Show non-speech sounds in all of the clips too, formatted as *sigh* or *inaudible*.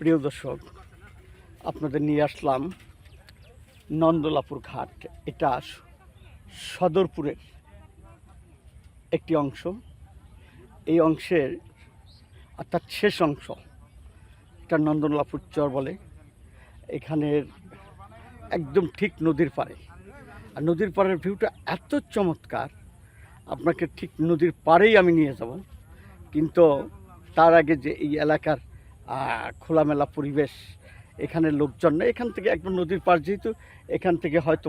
প্রিয় দর্শক, আপনাদের নিয়ে আসলাম নন্দলাপুর ঘাট। এটা সদরপুরের একটি অংশ। এই অংশের, অর্থাৎ শেষ অংশ, এটা নন্দলাপুর চর বলে। এখানের একদম ঠিক নদীর পাড়ে। আর নদীর পাড়ের ভিউটা এত চমৎকার, আপনাকে ঠিক নদীর পাড়েই আমি নিয়ে যাব। কিন্তু তার আগে যে এই এলাকার খোলামেলা পরিবেশ এখানে লোকজন এখান থেকে একদম নদীর পাড় যেহেতু, এখান থেকে হয়তো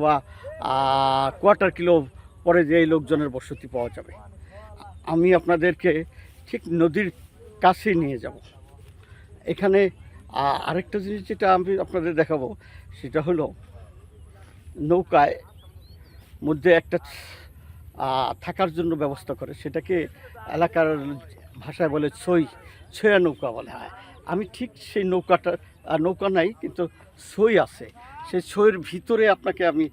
কোয়ার্টার কিলো পরে যে এই লোকজনের বসতি পাওয়া যাবে। আমি আপনাদেরকে ঠিক নদীর কাছে নিয়ে যাব। এখানে আরেকটা জিনিস যেটা আমি আপনাদের দেখাবো, সেটা হলো নৌকায় মধ্যে একটা থাকার জন্য ব্যবস্থা করে। সেটাকে এলাকার ভাষায় বলে ছই, ছয়া নৌকা বলে হয়। আমি ঠিক সেই নৌকাটা নৌকা নাই, কিন্তু ছই আছে। সেই ছইয়ের ভিতরে আপনাকে আমি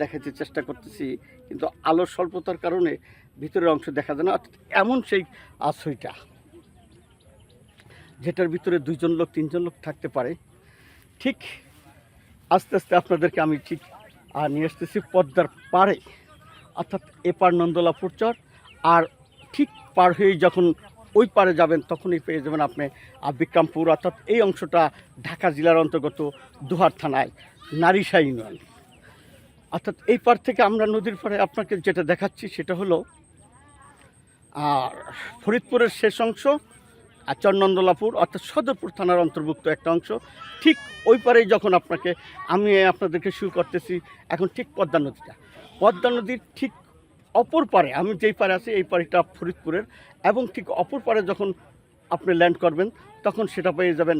দেখাতে চেষ্টা করতেছি, কিন্তু আলোর স্বল্পতার কারণে ভিতরের অংশ দেখা যায় না। এমন সেই ছইটা যেটার ভিতরে দুইজন লোক, তিনজন লোক থাকতে পারে। ঠিক আস্তে আস্তে আপনাদেরকে আমি ঠিক নিয়ে আসতেছি পদ্মার পাড়ে। অর্থাৎ এপার নন্দলাপুর চর, আর ঠিক পার হয়ে যখন ওই পারে যাবেন, তখনই পেয়ে যাবেন আপনি বিক্রমপুর, অর্থাৎ এই অংশটা ঢাকা জেলার অন্তর্গত দুহার থানায় নারিশা ইউনিয়ন। অর্থাৎ এই পার থেকে আমরা নদীর পাড়ে আপনাকে যেটা দেখাচ্ছি সেটা হলো, আর ফরিদপুরের শেষ অংশ, আর চরনন্দলাপুর অর্থাৎ সদরপুর থানার অন্তর্ভুক্ত একটা অংশ, ঠিক ওই পারেই যখন আপনাকে, আমি আপনাদেরকে শুরু করতেছি, এখন ঠিক পদ্মা নদীটা। পদ্মা নদীর ঠিক অপর পারে, আমি যেই পারে আছি এই পাড়িটা ফরিদপুরের, এবং ঠিক অপর পারে যখন আপনি ল্যান্ড করবেন, তখন সেটা পেয়ে যাবেন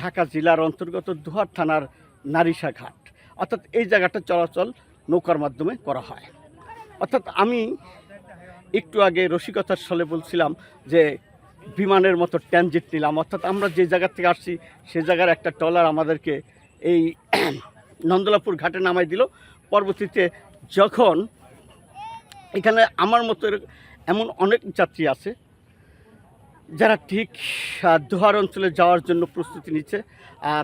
ঢাকা জেলার অন্তর্গত দুহার থানার নারিশা ঘাট অর্থাৎ এই জায়গাটা চলাচল নৌকার মাধ্যমে করা হয়। অর্থাৎ আমি একটু আগে রসিকতার ছলে বলছিলাম যে বিমানের মতো ট্যানজিট নিলাম। অর্থাৎ আমরা যে জায়গা থেকে আসছি, সে জায়গার একটা ট্রলার আমাদেরকে এই *clears throat* নন্দলাপুর ঘাটে নামাই দিল। পরবর্তীতে যখন এখানে আমার মতো এমন অনেক যাত্রী আছে যারা ঠিক দোহার অঞ্চলে যাওয়ার জন্য প্রস্তুতি নিচ্ছে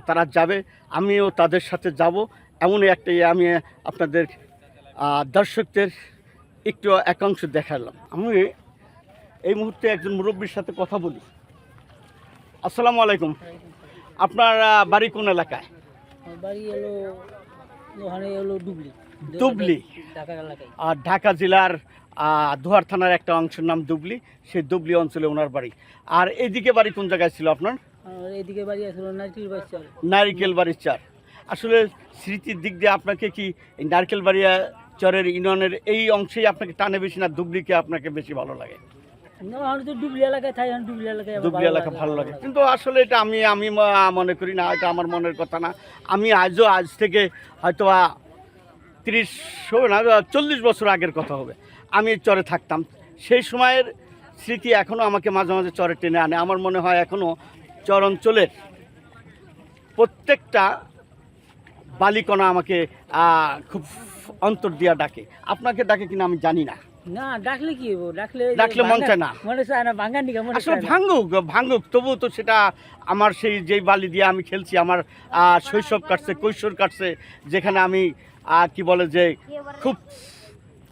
তারা যাবে। আমিও তাদের সাথে যাব। এমনই একটা ইয়ে আমি আপনাদের দর্শকদের একটু একাংশ দেখালাম। আমি এই মুহূর্তে একজন মুরব্বীর সাথে কথা বলি। আসসালামু আলাইকুম। আপনার বাড়ি কোন এলাকায়? বাড়ি এলো ওখানে ডুবলি। ঢাকা আর ঢাকা জেলার দোহার থানার একটা অংশের নাম দুবলি সেই দুবলি অঞ্চলে ওনার বাড়ি। আর এদিকে বাড়ি কোন জায়গায় ছিল আপনার? এদিকে বাড়ি আসলো নারকেল বাচ্চা নারিকেল বাড়ির চার। আসলে স্মৃতির দিক দিয়ে আপনাকে কি নারকেল বাড়িয়া চরের ইউনিয়নের এই অংশেই আপনাকে টানে বেশি না দুবলিকে আপনাকে বেশি ভালো লাগে? ডুবলি এলাকায় থাকি আমি ডুবলি এলাকায় আমার ভালো এলাকা লাগে। ভালো লাগে। কিন্তু আসলে এটা আমি আমি মনে করি না এটা আমার মনের কথা না। আমি আজও আজ থেকে হয়তো তিরিশ না চল্লিশ বছর আগের কথা হবে। আমি চরে থাকতাম। সেই সময়ের স্মৃতি এখনও আমাকে মাঝে মাঝে চরে টেনে আনে। আমার মনে হয় এখনও চর অঞ্চলের প্রত্যেকটা বালিকণা আমাকে খুব অন্তর দিয়া ডাকে। আপনাকে ডাকে কিনা আমি জানি না। না ডাকলে কি হব ডাকলে ডাকলে মন চায় না। মনে চায় না ভাঙ্গার নিকা মনে আসলে। ভাঙ্গুক ভাঙ্গুক তবুও তো সেটা আমার সেই যেই বালি দিয়ে আমি খেলছি আমার শৈশব কাটছে কৈশোর কাটছে যেখানে আমি কি বলে যে খুব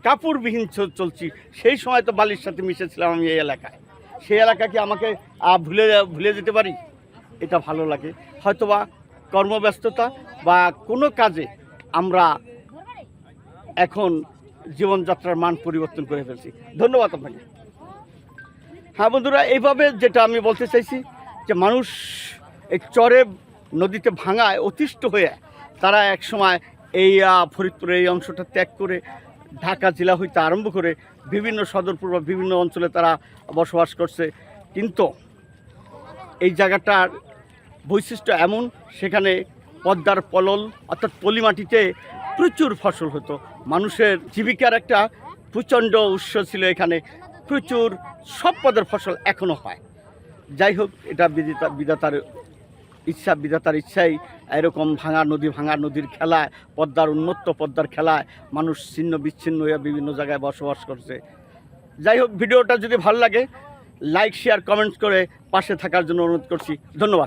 কাপড়বিহীন চলছি সেই সময় তো বালির সাথে মিশেছিলাম আমি এই এলাকায় সেই এলাকা কি আমাকে ভুলে ভুলে যেতে পারি এটা ভালো লাগে হয়তোবা কর্মব্যস্ততা বা কোনো কাজে আমরা এখন জীবনযাত্রার মান পরিবর্তন করে ফেলছি। ধন্যবাদ আপনাকে। হ্যাঁ বন্ধুরা এইভাবে যেটা আমি বলতে চাইছি যে মানুষ এই চরে নদীতে ভাঙায় অতিষ্ঠ হয়ে তারা এক সময় এই আহ, ফরিদপুরের এই অংশটা ত্যাগ করে ঢাকা জেলা হইতে আরম্ভ করে বিভিন্ন সদরপুর বা বিভিন্ন অঞ্চলে তারা বসবাস করছে। কিন্তু এই জায়গাটার বৈশিষ্ট্য এমন সেখানে পদ্মার পলল অর্থাৎ পলিমাটিতে প্রচুর ফসল হতো। মানুষের জীবিকার একটা প্রচণ্ড উৎস ছিল এখানে। প্রচুর সব পদের ফসল এখনও হয়। যাই হোক, এটা বিদিতা বিধাতার ইচ্ছা, বিধাতার ইচ্ছাই এরকম ভাঙা নদী, ভাঙা নদীর খেলায় পদ্মার উন্মত্ত পদ্মার খেলায় মানুষ ছিন্ন বিচ্ছিন্ন হয়ে বিভিন্ন জায়গায় বসবাস করছে। যাই হোক, ভিডিওটা যদি ভালো লাগে লাইক শেয়ার কমেন্টস করে পাশে থাকার জন্য অনুরোধ করছি। ধন্যবাদ।